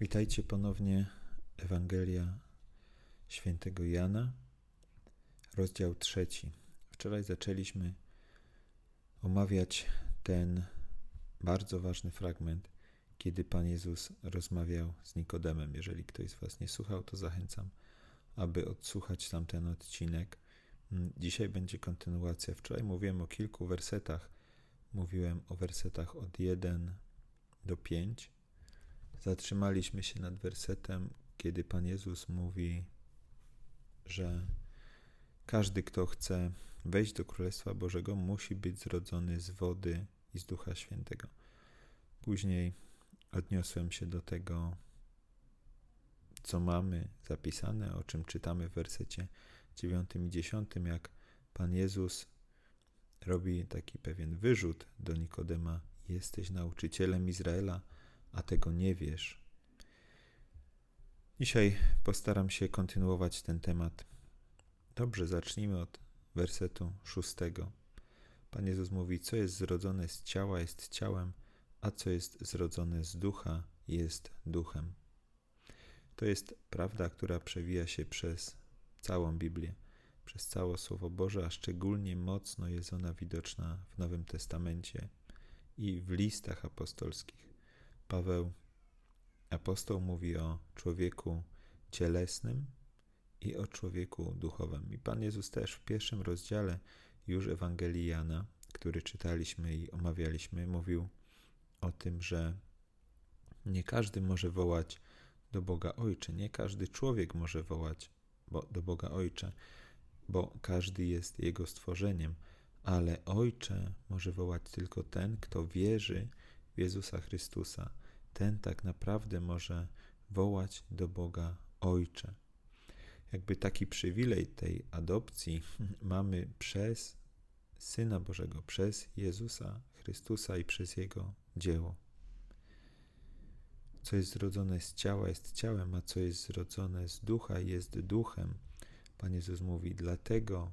Witajcie ponownie. Ewangelia świętego Jana, rozdział trzeci. Wczoraj zaczęliśmy omawiać ten bardzo ważny fragment, kiedy Pan Jezus rozmawiał z Nikodemem. Jeżeli ktoś z Was nie słuchał, to zachęcam, aby odsłuchać tamten odcinek. Dzisiaj będzie kontynuacja. Wczoraj mówiłem o kilku wersetach. Mówiłem o wersetach od 1 do 5 Zatrzymaliśmy się nad wersetem, kiedy Pan Jezus mówi, że każdy, kto chce wejść do Królestwa Bożego, musi być zrodzony z wody i z Ducha Świętego. Później odniosłem się do tego, co mamy zapisane, o czym czytamy w wersecie 9 i 10, jak Pan Jezus robi taki pewien wyrzut do Nikodema: Jesteś nauczycielem Izraela a tego nie wiesz. Dzisiaj postaram się kontynuować ten temat. Dobrze, zacznijmy od wersetu szóstego. Pan Jezus mówi: Co jest zrodzone z ciała, jest ciałem, a co jest zrodzone z ducha, jest duchem. To jest prawda, która przewija się przez całą Biblię, przez całe Słowo Boże, a szczególnie mocno jest ona widoczna w Nowym Testamencie i w listach apostolskich. Paweł apostoł mówi o człowieku cielesnym i o człowieku duchowym. I Pan Jezus też w pierwszym rozdziale już Ewangelii Jana, który czytaliśmy i omawialiśmy, mówił o tym, że nie każdy może wołać do Boga Ojcze, nie każdy człowiek może wołać do Boga Ojcze, bo każdy jest Jego stworzeniem, ale Ojcze może wołać tylko ten, kto wierzy Jezusa Chrystusa ten tak naprawdę może wołać do Boga Ojcze. Jakby taki przywilej tej adopcji mamy przez Syna Bożego, przez Jezusa Chrystusa i przez Jego dzieło. Co jest zrodzone z ciała, jest ciałem, a co jest zrodzone z ducha, jest duchem. Pan Jezus mówi, dlatego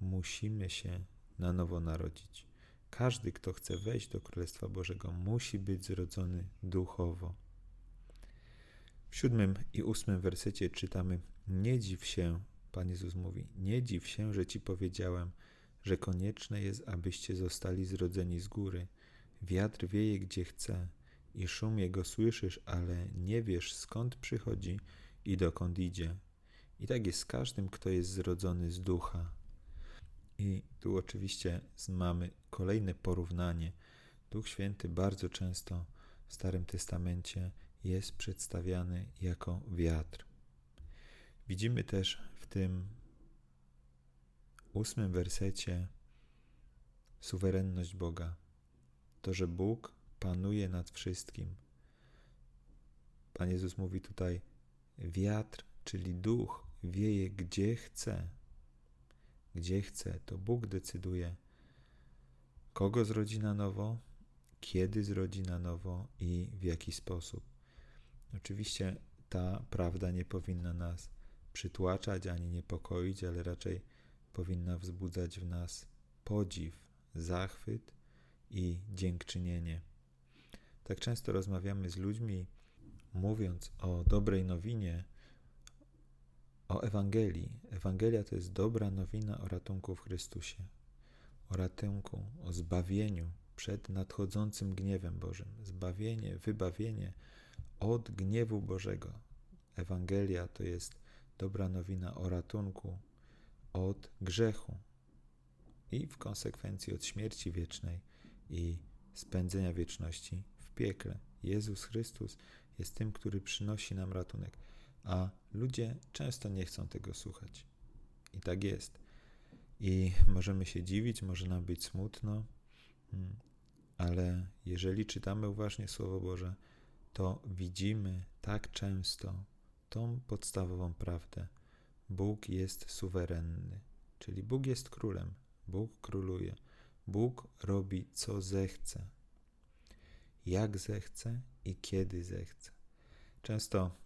musimy się na nowo narodzić. Każdy, kto chce wejść do Królestwa Bożego, musi być zrodzony duchowo. W siódmym i ósmym wersecie czytamy: Nie dziw się, Pan Jezus mówi, nie dziw się, że ci powiedziałem, że konieczne jest, abyście zostali zrodzeni z góry. Wiatr wieje gdzie chce i szum jego słyszysz, ale nie wiesz skąd przychodzi i dokąd idzie. I tak jest z każdym, kto jest zrodzony z ducha. I tu oczywiście mamy kolejne porównanie. Duch Święty bardzo często w Starym Testamencie jest przedstawiany jako wiatr. Widzimy też w tym ósmym wersecie suwerenność Boga. To, że Bóg panuje nad wszystkim. Pan Jezus mówi tutaj: wiatr, czyli duch, wieje gdzie chce gdzie chce, to Bóg decyduje, kogo zrodzi na nowo, kiedy zrodzi na nowo i w jaki sposób. Oczywiście ta prawda nie powinna nas przytłaczać ani niepokoić, ale raczej powinna wzbudzać w nas podziw, zachwyt i dziękczynienie. Tak często rozmawiamy z ludźmi, mówiąc o dobrej nowinie, o Ewangelii. Ewangelia to jest dobra nowina o ratunku w Chrystusie, o ratunku, o zbawieniu przed nadchodzącym gniewem Bożym, zbawienie, wybawienie od gniewu Bożego. Ewangelia to jest dobra nowina o ratunku od grzechu i w konsekwencji od śmierci wiecznej i spędzenia wieczności w piekle. Jezus Chrystus jest tym, który przynosi nam ratunek a ludzie często nie chcą tego słuchać. I tak jest. I możemy się dziwić, może nam być smutno, mm, ale jeżeli czytamy uważnie Słowo Boże, to widzimy tak często tą podstawową prawdę. Bóg jest suwerenny, czyli Bóg jest królem, Bóg króluje, Bóg robi co zechce, jak zechce i kiedy zechce. Często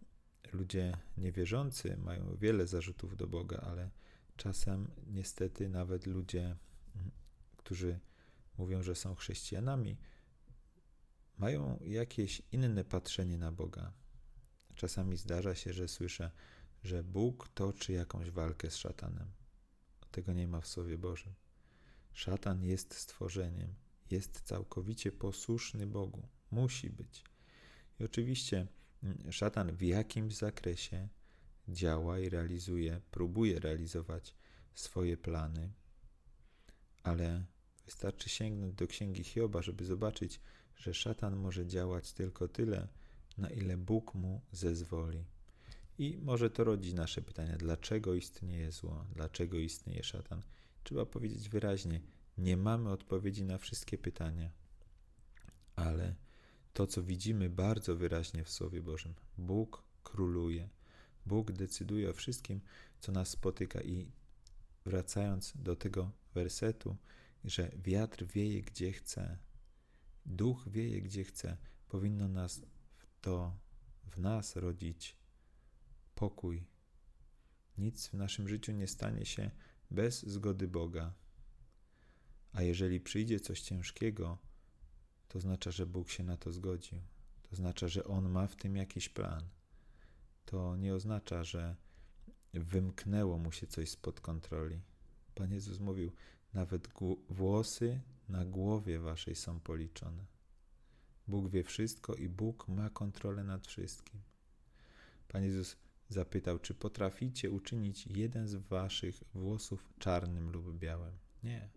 ludzie niewierzący mają wiele zarzutów do Boga, ale czasem niestety nawet ludzie, którzy mówią, że są chrześcijanami, mają jakieś inne patrzenie na Boga. czasami zdarza się, że słyszę, że Bóg toczy jakąś walkę z szatanem. Tego nie ma w Słowie Bożym. Szatan jest stworzeniem, jest całkowicie posłuszny Bogu. Musi być. I oczywiście mm, szatan w jakimś zakresie działa i realizuje, próbuje realizować swoje plany, ale wystarczy sięgnąć do księgi Hioba, żeby zobaczyć, że szatan może działać tylko tyle, na ile Bóg mu zezwoli. I może to rodzi nasze pytania, dlaczego istnieje zło, dlaczego istnieje szatan. Trzeba powiedzieć wyraźnie, nie mamy odpowiedzi na wszystkie pytania, ale to, co widzimy bardzo wyraźnie w Słowie Bożym, Bóg króluje, Bóg decyduje o wszystkim, co nas spotyka. I wracając do tego wersetu, że wiatr wieje gdzie chce, duch wieje gdzie chce, powinno nas to w nas rodzić pokój. Nic w naszym życiu nie stanie się bez zgody Boga. A jeżeli przyjdzie coś ciężkiego, to oznacza, że Bóg się na to zgodził. To oznacza, że On ma w tym jakiś plan. To nie oznacza, że wymknęło mu się coś spod kontroli. Pan Jezus mówił: Nawet włosy na głowie waszej są policzone. Bóg wie wszystko i Bóg ma kontrolę nad wszystkim. Pan Jezus zapytał, czy potraficie uczynić jeden z waszych włosów czarnym lub białym? Nie,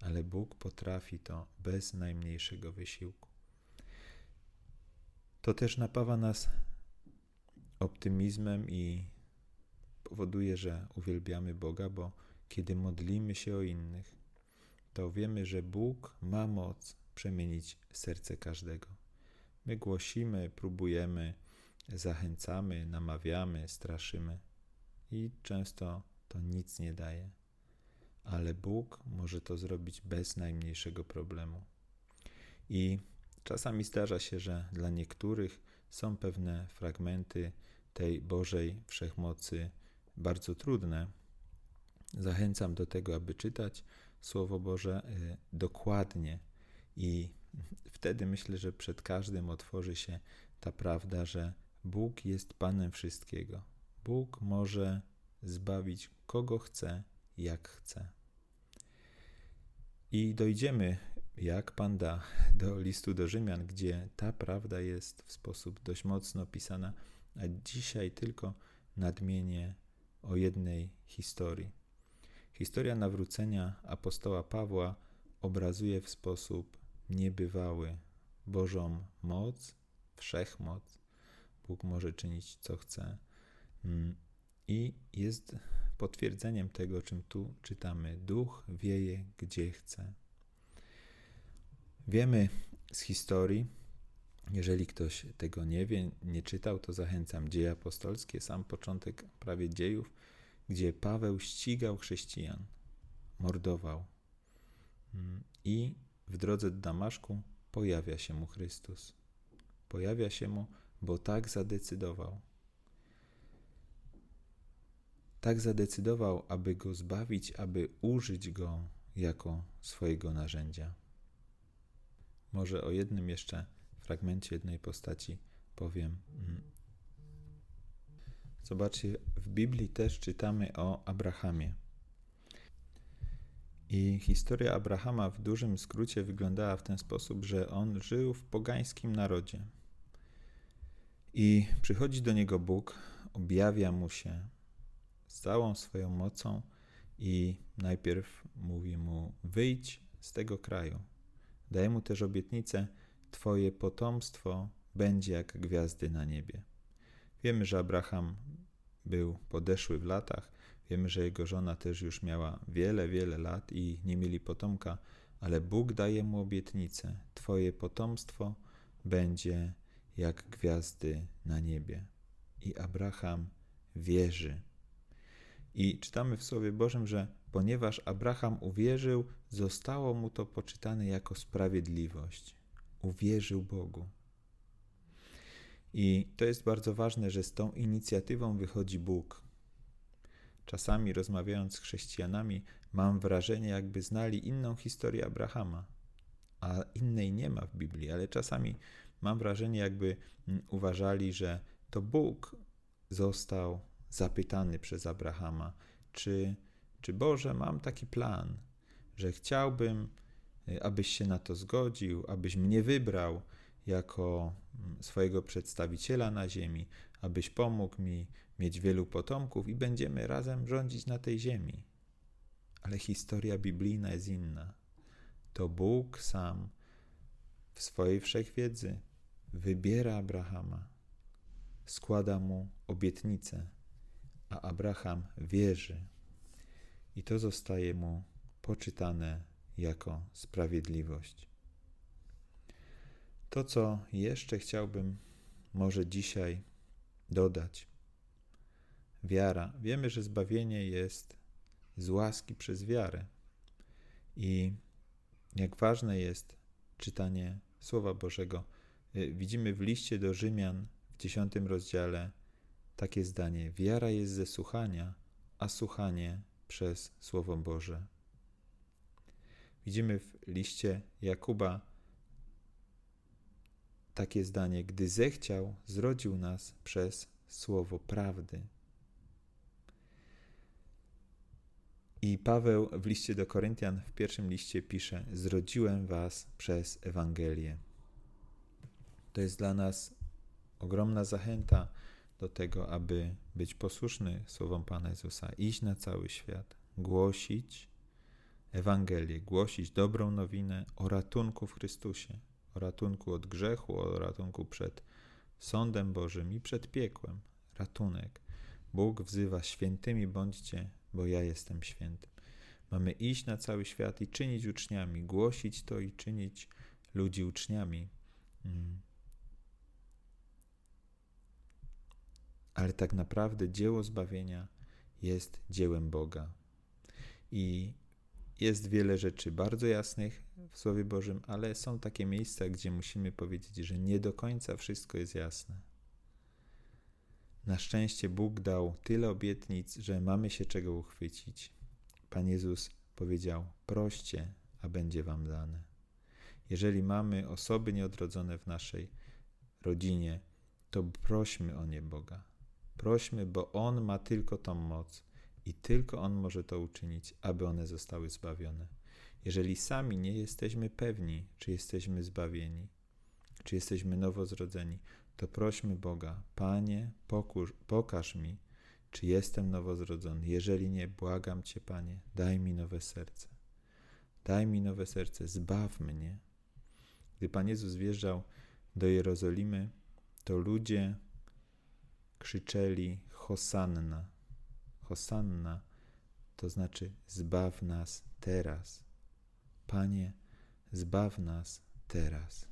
ale Bóg potrafi to bez najmniejszego wysiłku. To też napawa nas optymizmem i powoduje, że uwielbiamy Boga, bo kiedy modlimy się o innych, to wiemy, że Bóg ma moc przemienić serce każdego. My głosimy, próbujemy, zachęcamy, namawiamy, straszymy i często to nic nie daje. Ale Bóg może to zrobić bez najmniejszego problemu. I czasami zdarza się, że dla niektórych są pewne fragmenty tej Bożej wszechmocy bardzo trudne. Zachęcam do tego, aby czytać Słowo Boże y, dokładnie i wtedy myślę, że przed każdym otworzy się ta prawda, że Bóg jest Panem wszystkiego. Bóg może zbawić kogo chce, jak chce. I dojdziemy, jak Pan da, do listu do Rzymian, gdzie ta prawda jest w sposób dość mocno opisana, a dzisiaj tylko nadmienię o jednej historii. Historia nawrócenia apostoła Pawła obrazuje w sposób niebywały Bożą moc, wszechmoc. Bóg może czynić co chce. Mm, I jest potwierdzeniem tego, czym tu czytamy. Duch wieje gdzie chce. Wiemy z historii, jeżeli ktoś tego nie wie, nie czytał, to zachęcam. Dzieje apostolskie, sam początek prawie dziejów, gdzie Paweł ścigał chrześcijan, mordował. I w drodze do Damaszku pojawia się mu Chrystus. Pojawia się mu, bo tak zadecydował. Tak zadecydował, aby go zbawić, aby użyć go jako swojego narzędzia. Może o jednym jeszcze fragmencie jednej postaci powiem. Mm. Zobaczcie, w Biblii też czytamy o Abrahamie. I historia Abrahama w dużym skrócie wyglądała w ten sposób, że on żył w pogańskim narodzie. I przychodzi do niego Bóg, objawia mu się z całą swoją mocą i najpierw mówi mu: Wyjdź z tego kraju. Daje mu też obietnicę: Twoje potomstwo będzie jak gwiazdy na niebie. Wiemy, że Abraham był podeszły w latach, wiemy, że jego żona też już miała wiele, wiele lat i nie mieli potomka, ale Bóg daje mu obietnicę: Twoje potomstwo będzie jak gwiazdy na niebie. I Abraham wierzy. I czytamy w Słowie Bożym, że ponieważ Abraham uwierzył, zostało mu to poczytane jako sprawiedliwość. Uwierzył Bogu. I to jest bardzo ważne, że z tą inicjatywą wychodzi Bóg. Czasami rozmawiając z chrześcijanami, mam wrażenie, jakby znali inną historię Abrahama, a innej nie ma w Biblii, ale czasami mam wrażenie, jakby mm, uważali, że to Bóg został zapytany przez Abrahama, czy, czy Boże, mam taki plan, że chciałbym, y, abyś się na to zgodził, abyś mnie wybrał jako mm, swojego przedstawiciela na ziemi, abyś pomógł mi mieć wielu potomków i będziemy razem rządzić na tej ziemi. Ale historia biblijna jest inna. To Bóg sam w swojej wszechwiedzy wybiera Abrahama, składa mu obietnicę, a Abraham wierzy. I to zostaje mu poczytane jako sprawiedliwość. To, co jeszcze chciałbym może dzisiaj dodać. Wiara. Wiemy, że zbawienie jest z łaski przez wiarę. I jak ważne jest czytanie Słowa Bożego. Y, widzimy w liście do Rzymian w dziesiątym rozdziale takie zdanie: Wiara jest ze słuchania, a słuchanie przez Słowo Boże. Widzimy w liście Jakuba takie zdanie: Gdy zechciał, zrodził nas przez Słowo prawdy. I Paweł w liście do Koryntian w pierwszym liście pisze: Zrodziłem was przez Ewangelię. To jest dla nas ogromna zachęta do tego, aby być posłuszny słowom Pana Jezusa, iść na cały świat, głosić Ewangelię, głosić dobrą nowinę o ratunku w Chrystusie, o ratunku od grzechu, o ratunku przed sądem Bożym i przed piekłem. Ratunek. Bóg wzywa świętymi bądźcie, bo ja jestem świętym. Mamy iść na cały świat i czynić uczniami, głosić to i czynić ludzi uczniami. Mm. Ale tak naprawdę dzieło zbawienia jest dziełem Boga. I jest wiele rzeczy bardzo jasnych w Słowie Bożym, ale są takie miejsca, gdzie musimy powiedzieć, że nie do końca wszystko jest jasne. Na szczęście Bóg dał tyle obietnic, że mamy się czego uchwycić. Pan Jezus powiedział: Proście, a będzie wam dane. Jeżeli mamy osoby nieodrodzone w naszej rodzinie, to prośmy o nie Boga. Prośmy, bo On ma tylko tą moc i tylko On może to uczynić, aby one zostały zbawione. Jeżeli sami nie jesteśmy pewni, czy jesteśmy zbawieni, czy jesteśmy nowozrodzeni, to prośmy Boga, Panie, pokusz, pokaż mi, czy jestem nowozrodzony. Jeżeli nie, błagam Cię, Panie, daj mi nowe serce. Daj mi nowe serce, zbaw mnie. Gdy Pan Jezus wjeżdżał do Jerozolimy, to ludzie krzyczeli Hosanna. Hosanna to znaczy zbaw nas teraz. Panie, zbaw nas teraz.